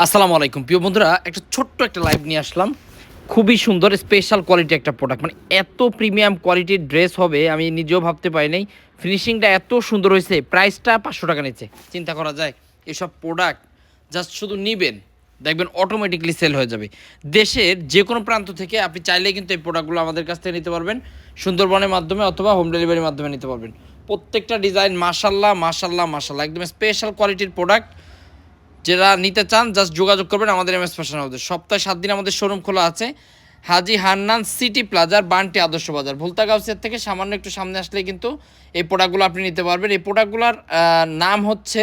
আসসালামু আলাইকুম। প্রিয় বন্ধুরা, একটা ছোট্ট একটা লাইভ নিয়ে আসলাম। খুবই সুন্দর স্পেশাল কোয়ালিটি একটা প্রোডাক্ট মানে এত প্রিমিয়াম কোয়ালিটির ড্রেস হবে, আমি নিজেও ভাবতে পারি নাই। ফিনিশিংটা এত সুন্দর হয়েছে প্রাইসটা পাঁচশো টাকা নিচ্ছে। চিন্তা করা যায়, এসব প্রোডাক্ট জাস্ট শুধু নিবেন, দেখবেন অটোমেটিকলি সেল হয়ে যাবে। দেশের যে কোনো প্রান্ত থেকে আপনি চাইলে কিন্তু এই প্রোডাক্টগুলো আমাদের কাছ থেকে নিতে পারবেন। সুন্দরবনের মাধ্যমে অথবা হোম ডেলিভারির মাধ্যমে নিতে পারবেন। প্রত্যেকটা ডিজাইন মাশাল্লাহ মাশাল্লাহ মাশাল্লাহ একদম স্পেশাল কোয়ালিটির প্রোডাক্ট যারা নিতে চান জাস্ট যোগাযোগ করবেন আমাদের এম এস ফ্যাশন হাউসে সপ্তাহে সাত দিন আমাদের শোরুম খোলা আছে, হাজি হান্নান সিটি প্লাজার বান্টি আদর্শ বাজার। ভুলতা গাউসের থেকে সামান্য একটু সামনে আসলে কিন্তু এই প্রোডাক্টগুলো আপনি নিতে পারবেন। এই প্রোডাক্টগুলোর নাম হচ্ছে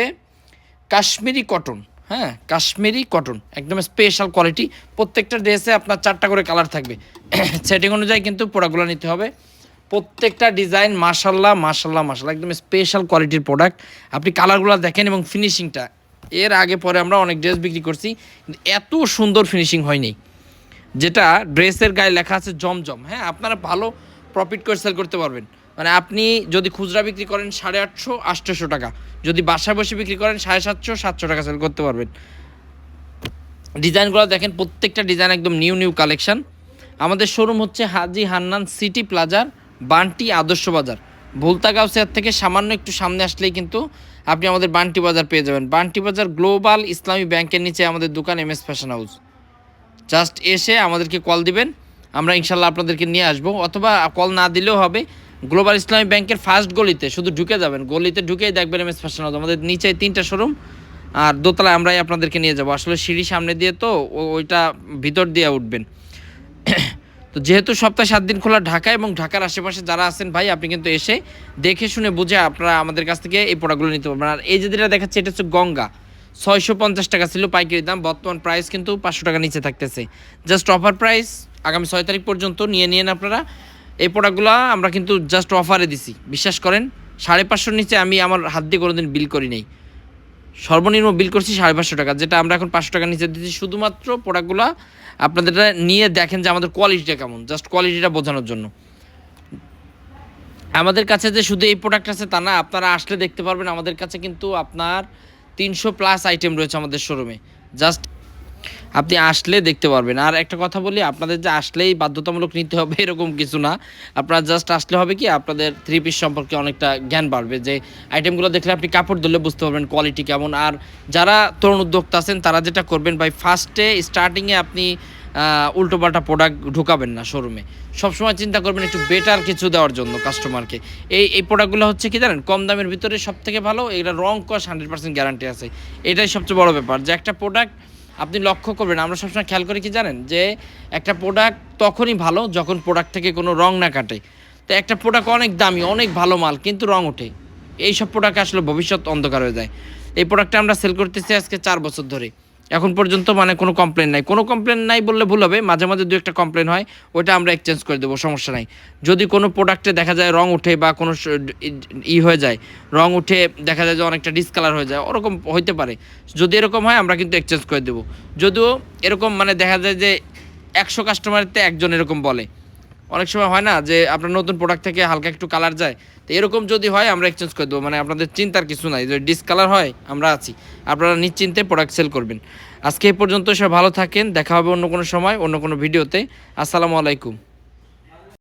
কাশ্মীরি কটন হ্যাঁ কাশ্মীরি কটন একদম স্পেশাল কোয়ালিটি প্রত্যেকটা ড্রেসে আপনার চারটা করে কালার থাকবে। সেটিং অনুযায়ী কিন্তু প্রোডাক্টগুলো নিতে হবে। প্রত্যেকটা ডিজাইন মাশাল্লাহ মাশাল্লাহ মাশাল্লাহ একদম স্পেশাল কোয়ালিটির প্রোডাক্ট আপনি কালারগুলো দেখেন এবং ফিনিশিংটা এর আগে পরে আমরা অনেক ড্রেস বিক্রি করছি এত সুন্দর ফিনিশিং হয়নি। যেটা ড্রেসের গায়ে লেখা আছে জমজম। হ্যাঁ আপনারা ভালো প্রফিট করে সেল করতে পারবেন। মানে আপনি যদি খুচরা বিক্রি করেন সাড়ে আটশো আটশোশো টাকা। যদি বাসায় বসে বিক্রি করেন সাড়ে সাতশো সাতশো টাকা সেল করতে পারবেন। ডিজাইনগুলো দেখেন, প্রত্যেকটা ডিজাইন একদম নিউ নিউ কালেকশন। আমাদের শোরুম হচ্ছে হাজি হান্নান সিটি প্লাজার বান্টি আদর্শ বাজার। ভুলতা গাউসিয়ার থেকে সামান্য একটু সামনে আসলেই কিন্তু আপনি আমাদের বান্টি বাজার পেয়ে যাবেন। বান্টি বাজার গ্লোবাল ইসলামী ব্যাংকের নিচে আমাদের দোকান M S fashion house. Just এসে আমাদেরকে কল দিবেন, আমরা ইনশাল্লাহ আপনাদেরকে নিয়ে আসব। অথবা কল না দিলেও হবে, গ্লোবাল ইসলামী ব্যাংকের ফার্স্ট গলিতে শুধু ঢুকে যাবেন। গলিতে ঢুকেই দেখবেন এম এস ফ্যাশন হাউস। আমাদের নিচে তিনটা শোরুম আর দোতলায় আমরাই আপনাদেরকে নিয়ে যাব। আসলে সিঁড়ি সামনে দিয়ে তো ওইটা ভিতর দিয়ে উঠবেন। যেহেতু সপ্তাহে সাত দিন খোলা ঢাকা এবং ঢাকার আশেপাশে যারা আছেন ভাই, আপনি কিন্তু এসে দেখে শুনে বুঝে আপনারা আমাদের কাছ থেকে এই প্রোডাক্টগুলো নিতে পারবেন। আর এই যে যেটা দেখাচ্ছে, এটা হচ্ছে গঙ্গা। ছয়শো পঞ্চাশ টাকা ছিল পাইকারি দাম, বর্তমান প্রাইস কিন্তু পাঁচশো টাকা নিচে থাকতেছে। জাস্ট অফার প্রাইস আগামী ছয় তারিখ পর্যন্ত নিয়ে নিন আপনারা। এই প্রোডাক্টগুলো আমরা কিন্তু জাস্ট অফারে দিছি। বিশ্বাস করেন, সাড়ে পাঁচশোর নিচে আমি আমার হাত দিয়ে কোনোদিন বিল করি নাই। সর্বনিম্ন বিল করছি সাড়ে পাঁচশো টাকা, যেটা আমরা এখন পাঁচশো টাকা নিচে দিচ্ছি। শুধুমাত্র প্রোডাক্টগুলো আপনাদের নিয়ে দেখেন যে আমাদের কোয়ালিটিটা কেমন জাস্ট কোয়ালিটিটা বোঝানোর জন্য। আমাদের কাছে যে শুধু এই প্রোডাক্ট আছে তা না, আপনারা আসলে দেখতে পারবেন আমাদের কাছে কিন্তু আপনার তিনশো প্লাস আইটেম রয়েছে আমাদের শোরুমে জাস্ট আপনি আসলে দেখতে পারবেন। আর একটা কথা বলি, আপনাদের যে আসলেই বাধ্যতামূলক নিতে হবে এরকম কিছু না। আপনারা জাস্ট আসলে হবে কি, আপনাদের থ্রি পিস সম্পর্কে অনেকটা জ্ঞান বাড়বে যে আইটেমগুলো দেখলে আপনি কাপড় ধরলে বুঝতে পারবেন কোয়ালিটি কেমন। আর যারা তরুণ উদ্যোক্তা আছেন, তারা যেটা করবেন ভাই ফার্স্টে স্টার্টিংয়ে আপনি উল্টোপাল্টা প্রোডাক্ট ঢুকাবেন না শোরুমে সবসময় চিন্তা করবেন একটু বেটার কিছু দেওয়ার জন্য কাস্টমারকে এই এই প্রোডাক্টগুলো হচ্ছে কি জানেন, কম দামের ভিতরে সব থেকে ভালো এটা রং কস হান্ড্রেড পার্সেন্ট গ্যারান্টি আছে। এটাই সবচেয়ে বড় ব্যাপার যে একটা প্রোডাক্ট আপনি লক্ষ্য করবেন, আমরা সবসময় খেয়াল করি কি জানেন? যে একটা প্রোডাক্ট তখনই ভালো যখন প্রোডাক্ট থেকে কোনো রং না কাটে। তো একটা প্রোডাক্ট অনেক দামি, অনেক ভালো মাল, কিন্তু রং ওঠে। এইসব প্রোডাক্ট আসলে ভবিষ্যৎ অন্ধকার হয়ে যায়। এই প্রোডাক্টটা আমরা সেল করতেছি আজকে চার বছর ধরে। এখন পর্যন্ত মানে কোনো কমপ্লেন নাই। কোনো কমপ্লেন নাই বললে ভুল হবে, মাঝে মাঝে দু একটা কমপ্লেন হয় ওটা আমরা এক্সচেঞ্জ করে দেবো, সমস্যা নাই। যদি কোনো প্রোডাক্টে দেখা যায় রং উঠে বা কোনো ই হয়ে যায়, রং উঠে দেখা যায় যে অনেকটা ডিসকালার হয়ে যায়, ওরকম হইতে পারে। যদি এরকম হয়, আমরা কিন্তু এক্সচেঞ্জ করে দেবো। যদিও এরকম মানে দেখা যায় যে একশো কাস্টমারতে একজন এরকম বলে। অনেক সময় হয় না যে আপনার নতুন প্রোডাক্ট থেকে হালকা একটু কালার যায়, তো এরকম যদি হয় আমরা এক্সচেঞ্জ করে দেবো। মানে আপনাদের চিন্তার কিছু নাই, যদি ডিসকালার হয় আমরা আছি। আপনারা নিশ্চিন্তে প্রোডাক্ট সেল করবেন। আজকে এই পর্যন্ত সব ভালো থাকেন, দেখা হবে অন্য কোনো সময়, অন্য কোনো ভিডিওতে। আসসালামু আলাইকুম।